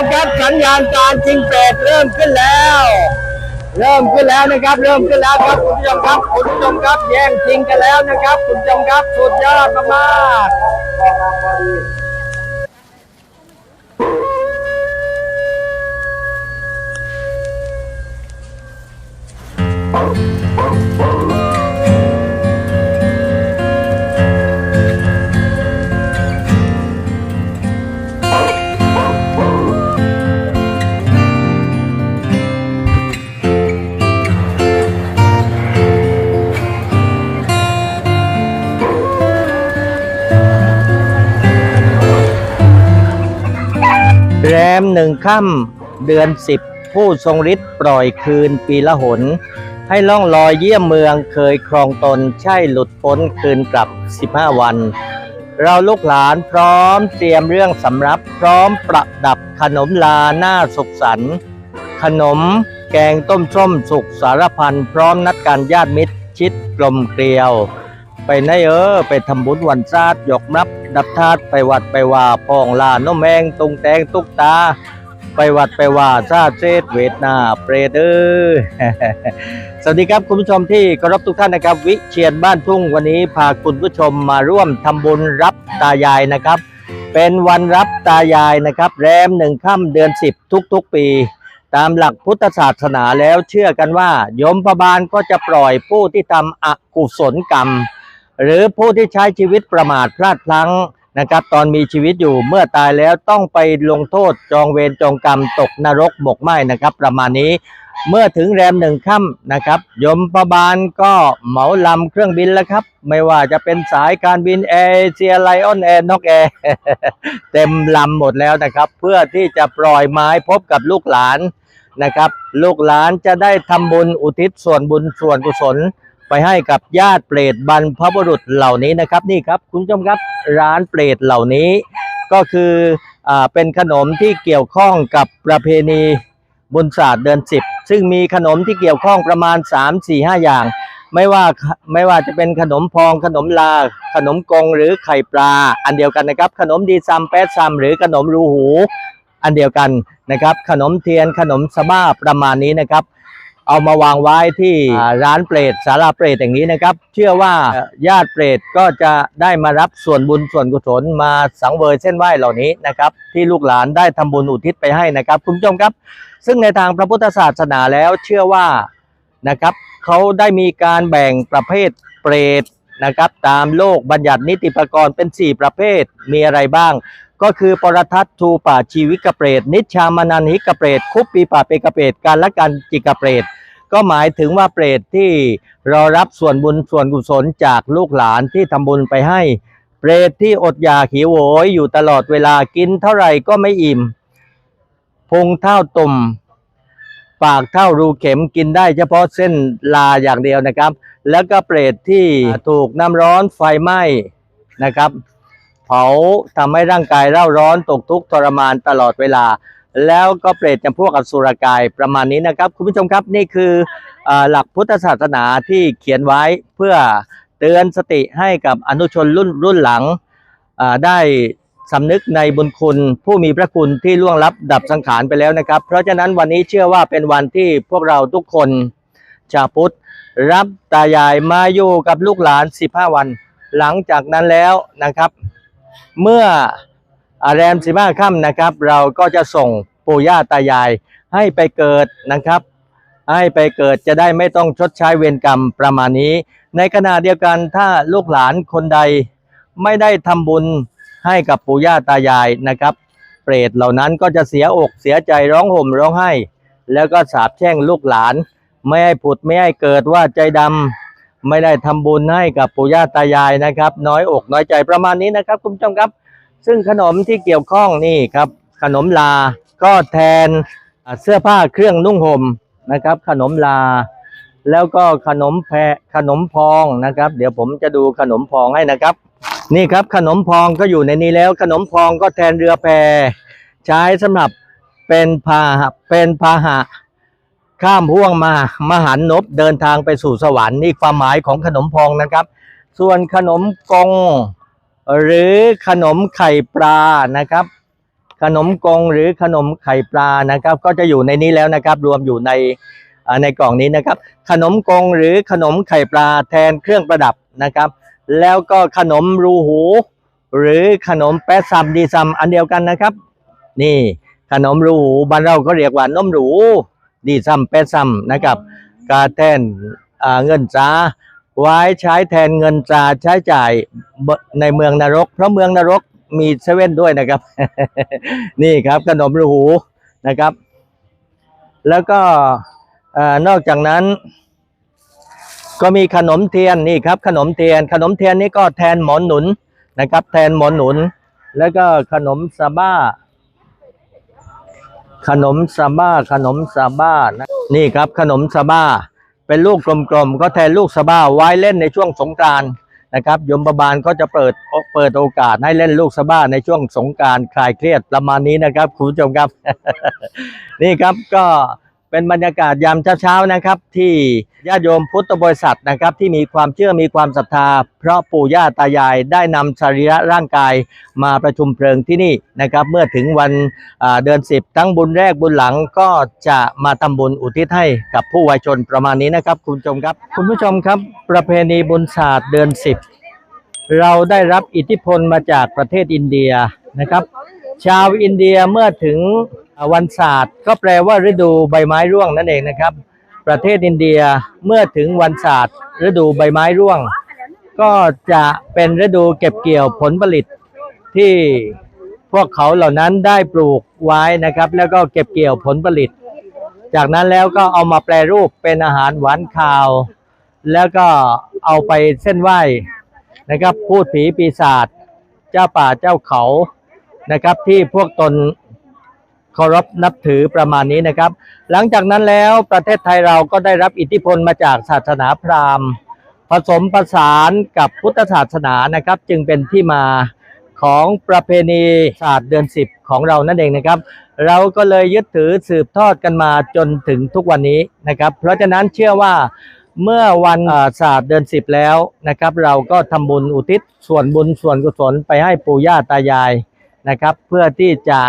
มครับสัญญาณการชิงเปรตเริ่มขึ้นแล้ว เริ่มขึ้นแล้วนะครับ เริ่มขึ้นแล้วครับคุณผู้ชมครับคุณผู้ชมครับแย่งชิงกันแล้วนะครับ คุณผู้ชมครับสุดยอดมากๆ มหนึ่งค่ำเดือนสิบผู้ทรงฤทธิ์ปล่อยคืนปีละหน ให้ล่องลอยเยี่ยมเมืองเคยครองตนใช่หลุดพ้นคืนกลับ 15 วัน เราลูกหลานพร้อมเตรียมเรื่องสำรับพร้อมประดับขนมลาหน้าสุขสันต์ขนมแกงต้มส้มสุกสารพันพร้อมนัดการญาติมิตรชิดกลมเกลียว ไปไหนเออไปทำบุญวันซาดหยกนับดับทาดไปวัดไปว่าพองลาน้มแมงตุงแตงตุกตา ไปวัดไปว่าซาเซตเวทนาเปรตเออสวัสดีครับคุณผู้ชมที่เคารพทุกท่านนะครับ วิเชียนบ้านทุ่งวันนี้พาคุณผู้ชมมาร่วมทำบุญรับตายายนะครับ เป็นวันรับตายายนะครับ แรมหนึ่งค่ำเดือนสิบทุกๆ ปี ตามหลักพุทธศาสนาแล้วเชื่อกันว่า ยมพบาลก็จะปล่อยผู้ที่ทำอกุศลกรรม หรือผู้ที่ใช้ชีวิตประมาทพลาดพลั้งนะครับ ตอนมีชีวิตอยู่เมื่อตายแล้วต้องไปลงโทษจองเวรจองกรรมตกนรกหมกไหมนะครับ ประมาณนี้เมื่อถึงแรมหนึ่งค่ำนะครับ ยมพบาลก็เหมาลำเครื่องบินแล้วครับ ไม่ว่าจะเป็นสายการบินแอร์เซียไลออนแอร์นกแอร์เต็มลำหมดแล้วนะครับ เพื่อที่จะปล่อยไม้พบกับลูกหลานนะครับ ลูกหลานจะได้ทำบุญอุทิศส่วนบุญส่วนกุศล ไปให้กับญาติเปรตบรรพบุรุษเหล่านี้นะครับ นี่ครับคุณผู้ชมครับร้านเปรตเหล่านี้ ก็คืออเป็นขนมที่เกี่ยวข้องกับประเพณีบุญศาสตร์เดือนสิบซึ่งมีขนมที่เกี่ยวข้องประมาณ 3 4 5 อย่าง ไม่ว่าไม่ว่าจะเป็นขนมพองขนมลา ขนมกงหรือไข่ปลา อันเดียวกันนะครับ ขนมดีซัมแปดซัมหรือขนมรูหู อันเดียวกันนะครับ ขนมเทียนขนมสบ้าประมาณนี้นะครับ เอามาวางไว้ที่อ่าร้านเปรตศาลาเปรตอย่างนี้นะครับ เชื่อว่าญาติเปรตก็จะได้มารับส่วนบุญส่วนกุศลมาสังเวยเส้นไหว้เหล่านี้นะครับ ที่ลูกหลานได้ทำบุญอุทิศไปให้นะครับคุณผู้ชมครับ ซึ่งในทางพระพุทธศาสนาแล้วเชื่อว่านะครับเขาได้มีการแบ่งประเภทเปรตนะครับ ตามโลกบัญญัตินิติปกรณ์เป็น 4 ประเภทมีอะไรบ้าง ก็คือปรทัตทูป่าชีวิกเปรตนิชามานันหิกเปรตคุปปีป่าเปกเปรตการละกันจิกเปรตก็หมายถึงว่าเปรตที่รอรับส่วนบุญส่วนกุศลจากลูกหลานที่ทำบุญไปให้ เปรตที่อดอยากหิวโหยอยู่ตลอดเวลากินเท่าไหร่ก็ไม่อิ่มพุงเท่าตุ่มปากเท่ารูเข็มกินได้เฉพาะเส้นลาอย่างเดียวนะครับ แล้วก็เปรตที่ถูกน้ำร้อนไฟไหม้นะครับ เผาทำให้ร่างกายเร่าร้อนตกทุกข์ทรมานตลอดเวลา แล้วก็เปรตจำพวกอสุรกายประมาณนี้นะครับ คุณผู้ชมครับนี่คืออหลักพุทธศาสนาที่เขียนไว้เพื่อเตือนสติให้กับอนุชนรุ่นรุ่นหลังได้สำนึกในบุญคุณผู้มีพระคุณที่ล่วงลับดับสังขารไปแล้วนะครับ เพราะฉะนั้นวันนี้เชื่อว่าเป็นวันที่พวกเราทุกคนชาวพุทธรับตายายมาอยู่กับลูกหลาน 15 วัน หลังจากนั้นแล้วนะครับ เมื่ออาแรมสิบห้าค่ำนะครับ เราก็จะส่งปู่ย่าตายายให้ไปเกิดนะครับ ให้ไปเกิดจะได้ไม่ต้องชดใช้เวรกรรมประมาณนี้ ในขณะเดียวกันถ้าลูกหลานคนใดไม่ได้ทำบุญให้กับปู่ย่าตายายนะครับ เปรตเหล่านั้นก็จะเสียอกเสียใจร้องห่มร้องไห้ แล้วก็สาปแช่งลูกหลาน ไม่ให้ผุดไม่ให้เกิดว่าใจดำ ไม่ได้ทำบุญให้กับปู่ย่าตายายนะครับ น้อยอกน้อยใจประมาณนี้นะครับ คุณผู้ชมครับ ซึ่งขนมที่เกี่ยวข้องนี่ครับ ขนมลาก็แทนเสื้อผ้าเครื่องนุ่งห่มนะครับ ขนมลา แล้วก็ขนมแพขนมพองนะครับ เดี๋ยวผมจะดูขนมพองให้นะครับ นี่ครับขนมพองก็อยู่ในนี้แล้ว ขนมพองก็แทนเรือแพใช้สำหรับเป็นพาเป็นพาหะ ข้ามห่วงมามหันนบเดินทางไปสู่สวรรค์นี่ความหมายของขนมพองนะครับ ส่วนขนมกง หรือขนมไข่ปลานะครับ ขนมกงหรือขนมไข่ปลานะครับ ก็จะอยู่ในนี้แล้วนะครับ รวมอยู่ในในกล่องนี้นะครับ ขนมกงหรือขนมไข่ปลาแทนเครื่องประดับนะครับ แล้วก็ขนมรูหู หรือขนมแปะซัมดีซัมอันเดียวกันนะครับ นี่ขนมรูหูบ้านเราก็เรียกว่านมหรู ดีซัมแปะซัมนะครับกาแทนอ่าเงินจ้าไว้ใช้แทนเงินตราใช้จ่ายในเมืองนรก เพราะเมืองนรกมีเซเว่นด้วยนะครับ นี่ครับขนมรูหูนะครับ แล้วก็เอ่อนอกจากนั้น ก็มีขนมเทียนนี่ครับขนมเทียน ขนมเทียนนี่ก็แทนหมอนหนุนนะครับ แทนหมอนหนุน แล้วก็ขนมซาบ้า ขนมซาบ้าขนมซาบ้านะนี่ครับขนมซาบ้า เป็นลูกกลมๆก็แทนลูกซาบ้าไว้เล่นในช่วงสงกรานต์นะครับยมบาลก็จะเปิดเปิดโอกาสให้เล่นลูกซาบ้าในช่วงสงการคลายเครียดประมาณนี้นะครับคุณผู้ชมครับ นี่ครับก็ เป็นบรรยากาศยามเช้าๆนะครับ ที่ญาติโยมพุทธบริษัทนะครับ ที่มีความเชื่อมีความศรัทธา เพราะปู่ย่าตายายได้นำสรีระร่างกายมาประชุมเพลิงที่นี่นะครับ เมื่อถึงวันเดือนสิบทั้งบุญแรกบุญหลังก็จะมาทำบุญอุทิศให้กับผู้วายชนประมาณนี้นะครับ คุณผู้ชมครับ คุณผู้ชมครับ ประเพณีบุญศาสตร์เดือนสิบเราได้รับอิทธิพลมาจากประเทศอินเดียนะครับ ชาวอินเดียเมื่อถึง วันศาสตร์ก็แปลว่าฤดูใบไม้ร่วงนั่นเองนะครับ ประเทศอินเดียเมื่อถึงวันศาสตร์ฤดูใบไม้ร่วง ก็จะเป็นฤดูเก็บเกี่ยวผลผลิตที่พวกเขาเหล่านั้นได้ปลูกไว้นะครับ แล้วก็เก็บเกี่ยวผลผลิต จากนั้นแล้วก็เอามาแปรรูปเป็นอาหารหวานคาว แล้วก็เอาไปเส้นไหว้นะครับพูดผีปีศาจเจ้าป่าเจ้าเขานะครับที่พวกตน เคารพนับถือประมาณนี้นะครับ หลังจากนั้นแล้วประเทศไทยเราก็ได้รับอิทธิพลมาจากศาสนาพราหมณ์ ผสมผสานกับพุทธศาสนานะครับ จึงเป็นที่มาของประเพณีศาสตร์เดือนสิบของเรานั่นเองนะครับ เราก็เลยยึดถือสืบทอดกันมาจนถึงทุกวันนี้นะครับ เพราะฉะนั้นเชื่อว่าเมื่อวันศาสตร์เดือนสิบแล้วนะครับ เราก็ทำบุญอุทิศส่วนบุญส่วนกุศลไปให้ปู่ย่าตายายนะครับ เพื่อที่จะ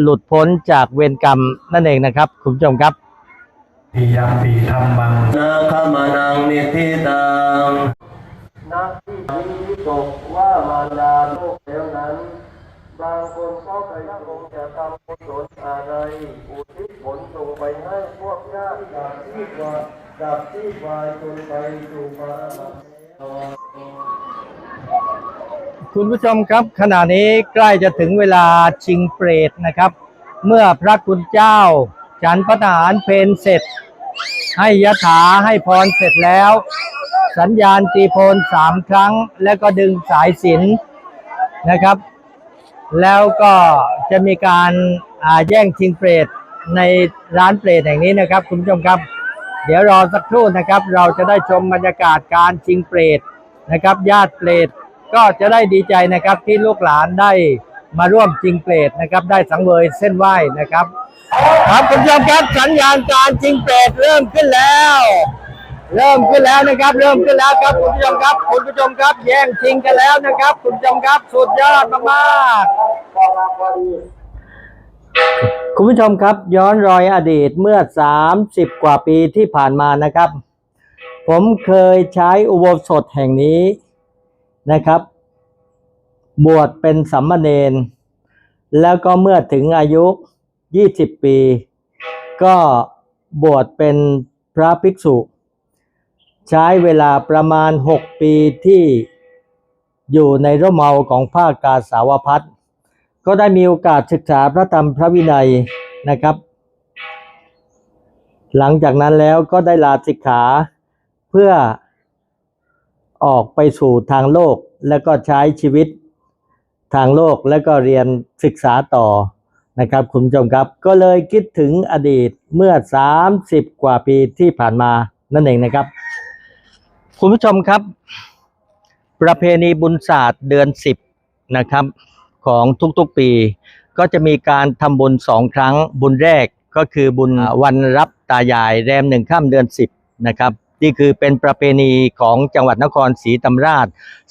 หลุดพ้นจากเวรกรรมนั่นเองนะครับ คุณผู้ชมครับปิยมปีธรรมังนาคมานังนิธิตังนักที่วิตกว่ามารดาลูกแล้วนั้น บางคนก็ไปคงจะทำกุศลอะไรอุทิศผลส่งไปให้พวกญาติจากที่ว่าจากที่วายจนไปสู่มา คุณผู้ชมครับขณะนี้ใกล้จะถึงเวลาชิงเปรตนะครับ เมื่อพระคุณเจ้า ฉันพระทหารเพนเสร็จ ให้ยถาให้พรเสร็จแล้ว สัญญาณตีโพนสามครั้ง แล้วก็ดึงสายสินนะครับ แล้วก็จะมีการาแย่งชิงเปรตในร้านเปรตแห่งนี้นะครับ คุณผู้ชมครับ เดี๋ยวรอสักครู่นะครับ เราจะได้ชมบรรยากาศการชิงเปรตนะครับ ญาติเปรต ก็จะได้ดีใจนะครับที่ลูกหลานได้มาร่วมชิงเปรตนะครับ ได้สังเวยเส้นไหว้นะครับ ครับคุณผู้ชมครับสัญญาณการชิงเปรตเริ่มขึ้นแล้ว เริ่มขึ้นแล้วนะครับ เริ่มขึ้นแล้วครับคุณผู้ชมครับคุณผู้ชมครับ แย่งชิงกันแล้วนะครับ คุณผู้ชมครับสุดยอดมากๆคุณผู้ชมครับย้อนรอยอดีตเมื่อ 30 กว่าปีที่ผ่านมานะครับ ผมเคยใช้อุโบสถแห่งนี้ นะครับ บวชเป็นสัมมาเนนแล้วก็เมื่อถึงอายุ 20 ปี ก็บวชเป็นพระภิกษุ ใช้เวลาประมาณ 6 ปีที่อยู่ในร่มเมาของภาคกาสาวพัฒก็ได้มีโอกาสศึกษาพระธรรมพระวินัยนะครับ หลังจากนั้นแล้วก็ได้ลาสิกขาเพื่อ ออกไปสู่ทางโลกแล้วก็ใช้ชีวิตทางโลกแล้วก็เรียนศึกษาต่อนะครับคุณผู้ชมครับ ก็เลยคิดถึงอดีตเมื่อ 30 กว่าปีที่ผ่านมานั่นเองนะครับ คุณผู้ชมครับ ประเพณีบุญศาสตร์เดือน 10 นะครับ ของทุกๆปี ก็จะมีการทำบุญสองครั้งบุญแรกก็คือบุญวันรับตายายแรมหนึ่งข้ามเดือน 10 นะครับ นี่คือเป็นประเพณีของจังหวัดนครศรีธรรมราช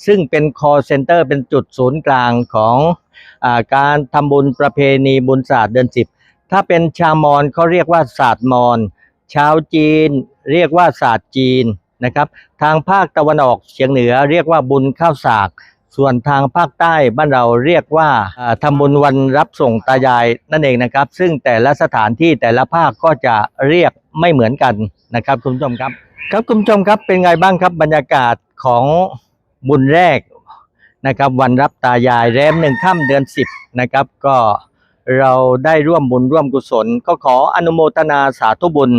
ซึ่งเป็น call center เป็นจุดศูนย์กลางของอการทำบุญประเพณีบุญศาสตร์เดือนสิบถ้าเป็นชาวมอญเขาเรียกว่าศาสตร์มอญชาวจีนเรียกว่าศาสตร์จีนนะครับ ทางภาคตะวันออกเฉียงเหนือเรียกว่าบุญข้าวสาก ส่วนทางภาคใต้บ้านเราเรียกว่าอ่าทำบุญวันรับส่งตายายนั่นเองนะครับ ซึ่งแต่ละสถานที่แต่ละภาคก็จะเรียกไม่เหมือนกันนะครับคุณผู้ชมครับ ครับคุณผู้ชมครับเป็นไงบ้างครับบรรยากาศของบุญแรกนะครับ วันรับตายายแรมหนึ่งค่ำเดือนสิบนะครับ ก็เราได้ร่วมบุญร่วมกุศล ก็ขออนุโมทนาสาธุบุญ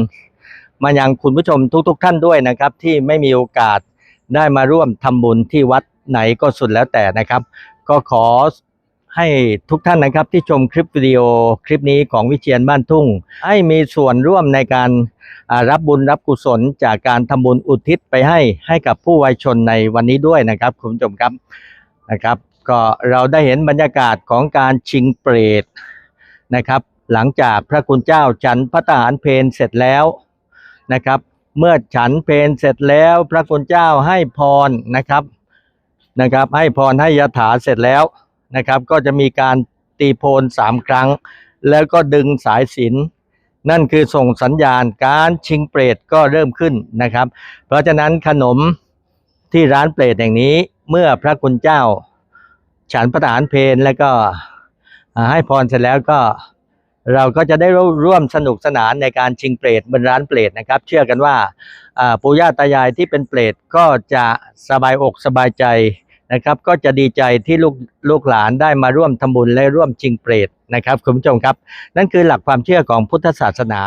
มายังคุณผู้ชมทุกๆท่านด้วยนะครับ ที่ไม่มีโอกาสได้มาร่วมทำบุญที่วัดไหนก็สุดแล้วแต่นะครับ ก็ขอ ให้ทุกท่านนะครับที่ชมคลิปวิดีโอคลิปนี้ของวิเชียนบ้านทุ่ง ให้มีส่วนร่วมในการรับบุญรับกุศลจากการทำบุญอุทิศไปให้ให้กับผู้วัยชนในวันนี้ด้วยนะครับคุณผู้ชมครับนะครับ ก็เราได้เห็นบรรยากาศของการชิงเปรตนะครับ หลังจากพระคุณเจ้าฉันพระทหารเพนเสร็จแล้วนะครับ เมื่อฉันเพนเสร็จแล้วพระคุณเจ้าให้พรนะครับนะครับ ให้พรให้ยถาเสร็จแล้ว นะครับ ก็จะมีการตีโพนสามครั้ง แล้วก็ดึงสายสินนั่นคือส่งสัญญาณการชิงเปรตก็เริ่มขึ้นนะครับ เพราะฉะนั้นขนมที่ร้านเปรตแห่งนี้เมื่อพระคุณเจ้า ฉันพระทารเพนแล้วก็ให้พรเสร็จแล้วก็เราก็จะได้ร่วมสนุกสนานในการชิงเปรตบนร้านเปรตนะครับ เชื่อกันว่าอ่าปู่ย่าตายายที่เป็นเปรตก็จะสบายอกสบายใจ นะครับ ก็จะดีใจที่ลูกลูกหลานได้มาร่วมทำบุญและร่วมชิงเปรตนะครับคุณผู้ชมครับ นั่นคือหลักความเชื่อของพุทธศาสนา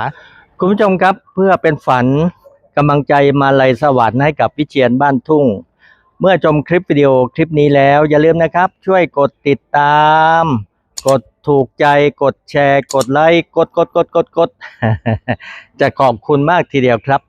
คุณผู้ชมครับเพื่อเป็นฝันกำลังใจมาลัยสวัสดิ์ให้กับวิเชียนบ้านทุ่ง เมื่อชมคลิปวิดีโอคลิปนี้แล้ว อย่าลืมนะครับ ช่วยกดติดตาม กดถูกใจกดแชร์ กดไลค์กดกดกดกดกดจะขอบคุณมากทีเดียวครับ